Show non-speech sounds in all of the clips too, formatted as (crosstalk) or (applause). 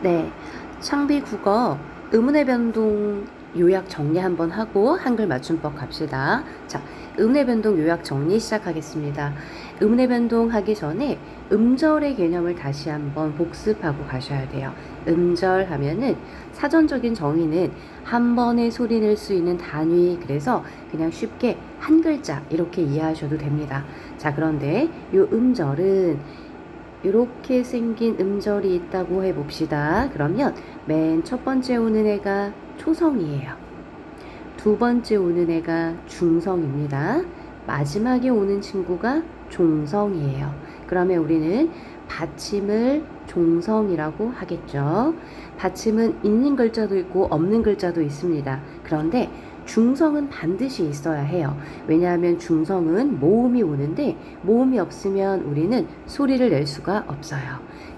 네, 창비 국어 의문의 변동 요약 정리 한번 하고 한글 맞춤법 갑시다. 자, 의문의 변동 요약 정리 시작하겠습니다. 의문의 변동 하기 전에 음절의 개념을 다시 한번 복습하고 가셔야 돼요. 음절 하면은 사전적인 정의는 한 번에 소리 낼 수 있는 단위 그래서 그냥 쉽게 한 글자 이렇게 이해하셔도 됩니다. 자, 그런데 요 음절은 이렇게 생긴 음절이 있다고 해봅시다. 그러면 맨 첫 번째 오는 애가 초성이에요. 두 번째 오는 애가 중성입니다. 마지막에 오는 친구가 종성이에요. 그러면 우리는 받침을 종성이라고 하겠죠. 받침은 있는 글자도 있고 없는 글자도 있습니다. 그런데 중성은 반드시 있어야 해요. 왜냐하면 중성은 모음이 오는데 모음이 없으면 우리는 소리를 낼 수가 없어요.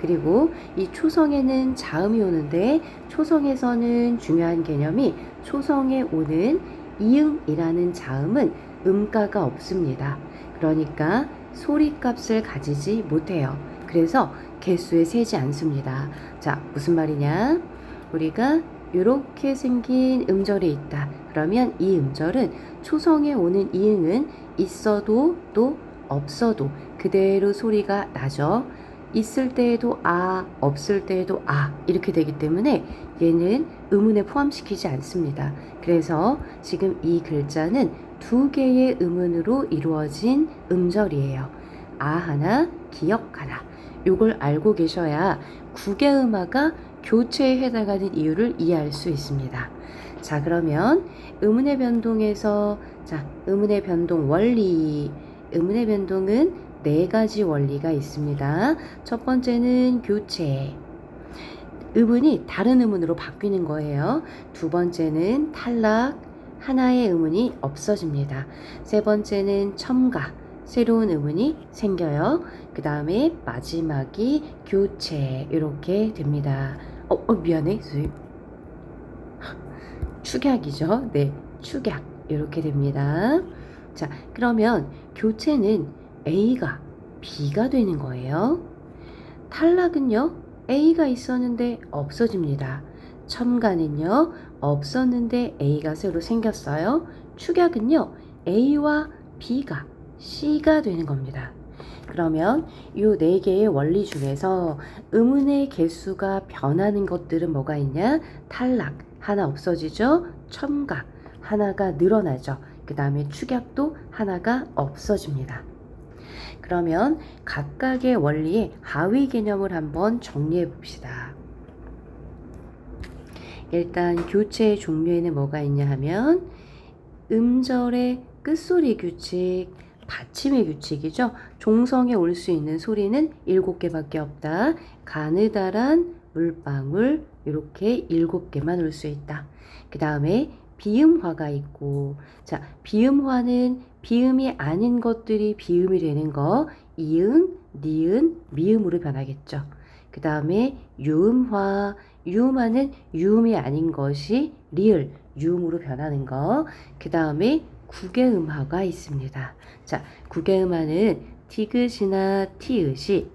그리고 이 초성에는 자음이 오는데 초성에서는 중요한 개념이 초성에 오는 이응이라는 자음은 음가가 없습니다. 그러니까 소리 값을 가지지 못해요. 그래서 개수에 세지 않습니다. 자, 무슨 말이냐? 우리가 이렇게 생긴 음절이 있다. 그러면 이 음절은 초성에 오는 이응은 있어도 또 없어도 그대로 소리가 나죠. 있을 때에도 아, 없을 때에도 아, 이렇게 되기 때문에 얘는 의문에 포함시키지 않습니다. 그래서 지금 이 글자는 두 개의 음운으로 이루어진 음절이에요. 아 하나, 기역 하나. 요걸 알고 계셔야 국외음화가 교체에 해당하는 이유를 이해할 수 있습니다. 자, 그러면 의문의 변동에서 자, 의문의 변동 원리. 의문의 변동은 네 가지 원리가 있습니다. 첫 번째는 교체. 의문이 다른 의문으로 바뀌는 거예요. 두 번째는 탈락. 하나의 의문이 없어집니다. 세 번째는 첨가. 새로운 의문이 생겨요. 그 다음에 마지막이 교체. 이렇게 됩니다. 어, 어 미안해. 수입. 축약이죠. 네, 축약. 이렇게 됩니다. 자, 그러면 교체는 A가 B가 되는 거예요. 탈락은요, A가 있었는데 없어집니다. 첨가는요, 없었는데 A가 새로 생겼어요. 축약은요, A와 B가 C가 되는 겁니다. 그러면 이 네 개의 원리 중에서 의문의 개수가 변하는 것들은 뭐가 있냐? 탈락 하나 없어지죠. 첨가 하나가 늘어나죠. 그 다음에 축약도 하나가 없어집니다. 그러면 각각의 원리의 하위 개념을 한번 정리해 봅시다. 일단 교체의 종류에는 뭐가 있냐 하면 음절의 끝소리 규칙, 받침의 규칙이죠. 종성에 올 수 있는 소리는 일곱 개밖에 없다. 가느다란 물방울 이렇게 일곱 개만 올 수 있다. 그 다음에 비음화가 있고 자 비음화는 비음이 아닌 것들이 비음이 되는 거 이응, 니은, 미음으로 변하겠죠. 그 다음에 유음화 유음화는 유음이 아닌 것이 리을 유음으로 변하는 거. 그 다음에 국외음화가 있습니다. 자, 국외음화는 티귿이나 티읕이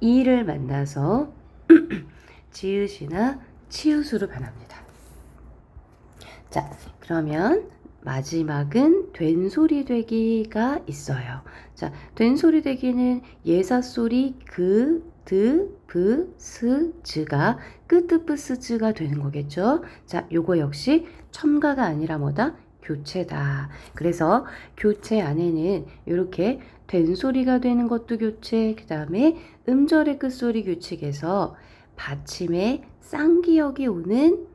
이를 만나서 (clears throat) 지읒이나 치읒으로 변합니다. 자, 그러면 마지막은 된 소리 되기가 있어요. 자, 된 소리 되기는 예사 소리 그, 드, 브, 스, 즈가 끄뜨뿌스 즈가 되는 거겠죠. 자, 요거 역시 첨가가 아니라 뭐다? 교체다. 그래서 교체 안에는 이렇게 된 소리가 되는 것도 교체, 그 다음에 음절의 끝소리 규칙에서 받침에 쌍기역이 오는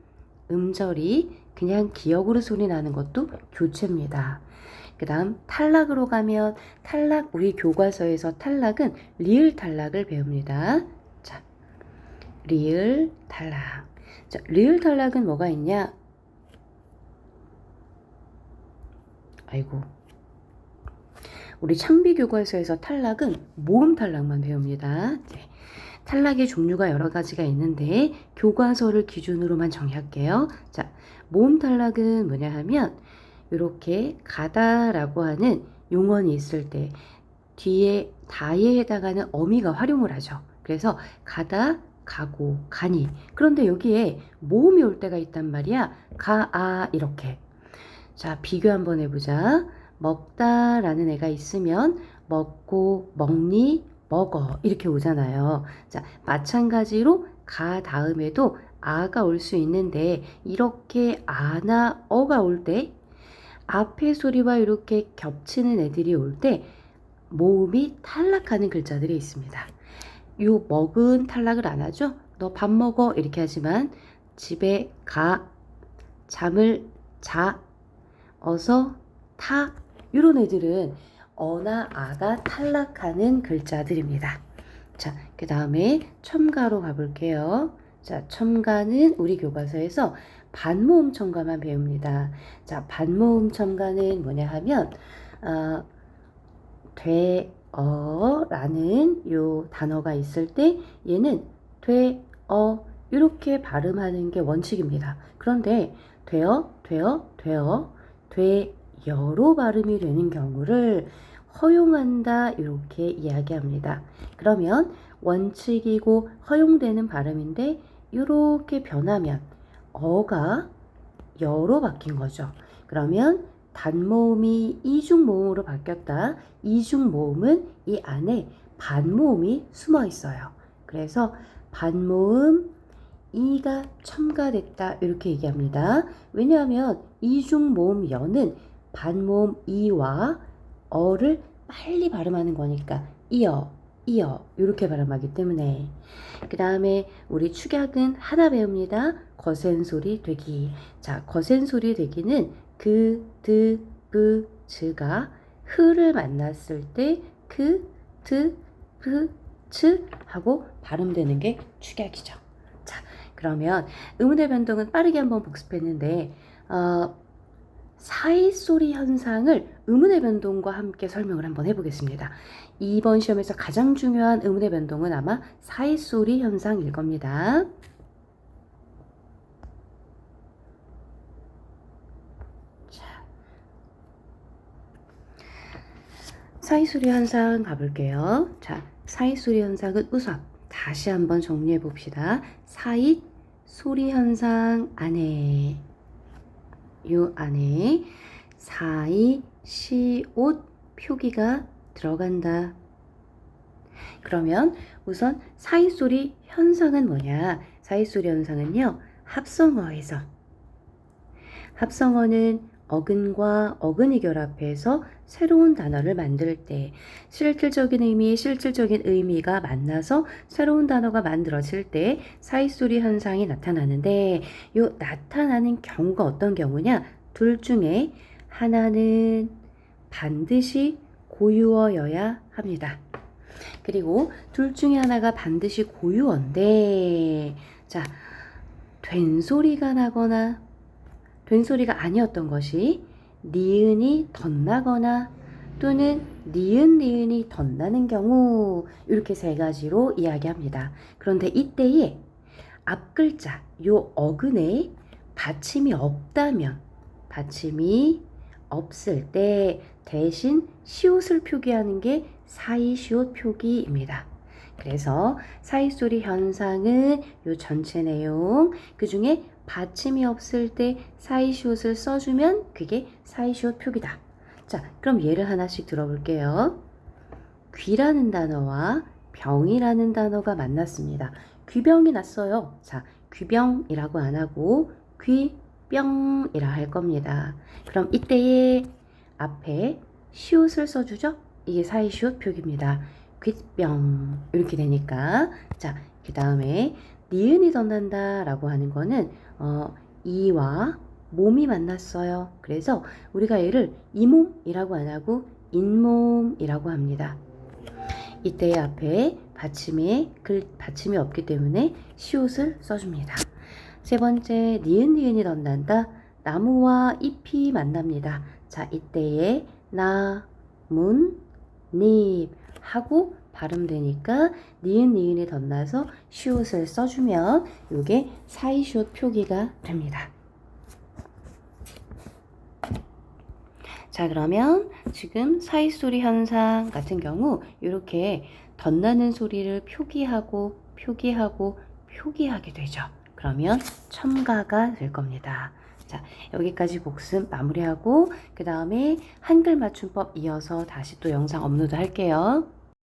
음절이 그냥 기역으로 소리 나는 것도 교체입니다. 그 다음 탈락으로 가면 탈락 우리 교과서에서 탈락은 리을 탈락을 배웁니다. 자, 리을 탈락. 자, 리을 탈락은 뭐가 있냐? 아이고. 우리 창비 교과서에서 탈락은 모음 탈락만 배웁니다. 네. 탈락의 종류가 여러 가지가 있는데 교과서를 기준으로만 정의할게요. 자, 모음 탈락은 뭐냐 하면 이렇게 가다라고 하는 용언이 있을 때 뒤에 다에 해당하는 어미가 활용을 하죠. 그래서 가다, 가고 가니 그런데 여기에 모음이 올 때가 있단 말이야 가 아 이렇게 자 비교 한번 해보자 먹다라는 애가 있으면 먹고 먹니 먹어 이렇게 오잖아요 자 마찬가지로 가 다음에도 아가 올 수 있는데 이렇게 아나 어가 올 때 앞에 소리와 이렇게 겹치는 애들이 올 때 모음이 탈락하는 글자들이 있습니다. 요 먹은 탈락을 안 하죠? 너 밥 먹어 이렇게 하지만 집에 가 잠을 자 어서 타 이런 애들은 어나 아가 탈락하는 글자들입니다. 자, 그 다음에 첨가로 가볼게요. 자, 첨가는 우리 교과서에서 반모음 첨가만 배웁니다. 자, 반모음 첨가는 뭐냐 하면 어, 되어라는 요 단어가 있을 때 얘는 되어 이렇게 발음하는 게 원칙입니다. 그런데 되어, 되어, 되어, 되 여로 발음이 되는 경우를 허용한다 이렇게 이야기합니다. 그러면 원칙이고 허용되는 발음인데 이렇게 변하면 어가 여로 바뀐 거죠. 그러면 단모음이 이중모음으로 바뀌었다. 이중모음은 이 안에 반모음이 숨어 있어요. 그래서 반모음 이가 첨가됐다 이렇게 얘기합니다. 왜냐하면 이중모음 여는 반모음 이와 어를 빨리 발음하는 거니까 이어 이어 이렇게 발음하기 때문에 그 다음에 우리 축약은 하나 배웁니다. 거센 소리 되기. 자, 거센 소리 되기는 그, 드, 브, 즈가 흐를 만났을 때 그, 드, 브, 즈 하고 발음되는 게 축약이죠. 자, 그러면 의문의 변동은 빠르게 한번 복습했는데 어, 사이 소리 현상을 의문의 변동과 함께 설명을 한번 해보겠습니다. 이번 시험에서 가장 중요한 의문의 변동은 아마 사이 소리 현상일 겁니다. 자, 사이 소리 현상 가볼게요. 자, 사이 소리 현상은 우선 다시 한번 정리해 봅시다. 사이 소리 현상 안에 요 안에 사이 시옷 표기가 들어간다. 그러면 우선 사이 소리 현상은 뭐냐? 사이 소리 현상은요. 합성어에서 합성어는 어근과 어근이 결합해서 새로운 단어를 만들 때 실질적인 의미, 실질적인 의미가 만나서 새로운 단어가 만들어질 때 사이소리 현상이 나타나는데 이 나타나는 경우가 어떤 경우냐? 둘 중에 하나는 반드시 고유어여야 합니다. 그리고 둘 중에 하나가 반드시 고유어인데 자, 된 소리가 나거나 된 소리가 아니었던 것이 니은이 덧나거나 또는 니은 니은이 덧나는 경우 이렇게 세 가지로 이야기합니다. 그런데 이때에 앞 글자 요 어근에 받침이 없다면 받침이 없을 때 대신 시옷을 표기하는 게 사이시옷 표기입니다. 그래서 사이소리 현상은 요 전체 내용 그 중에 받침이 없을 때 사이시옷을 써주면 그게 사이시옷 표기다. 자, 그럼 예를 하나씩 들어볼게요. 귀라는 단어와 병이라는 단어가 만났습니다. 귀병이 났어요. 자, 귀병이라고 안 하고 귀병이라 할 겁니다. 그럼 이때에 앞에 시옷을 써주죠? 이게 사이시옷 표기입니다. 귀병 이렇게 되니까 자, 그 다음에 니은이 덧난다 라고 하는 거는 어, 이와 몸이 만났어요. 그래서 우리가 얘를 이몸이라고 안 하고 잇몸이라고 합니다. 이때 앞에 받침에 글 받침이 없기 때문에 시옷을 써줍니다. 세 번째 니은 니은이 덧난다. 나무와 잎이 만납니다. 자 이때에 나, 문, 잎 하고 발음되니까 니은 니은이 덧나서 시옷을 써주면 이게 사이시옷 표기가 됩니다. 자 그러면 지금 사이소리 현상 같은 경우 이렇게 덧나는 소리를 표기하고 표기하고 표기하게 되죠. 그러면 첨가가 될 겁니다. 자, 여기까지 복습 마무리하고 그 다음에 한글 맞춤법 이어서 다시 또 영상 업로드 할게요.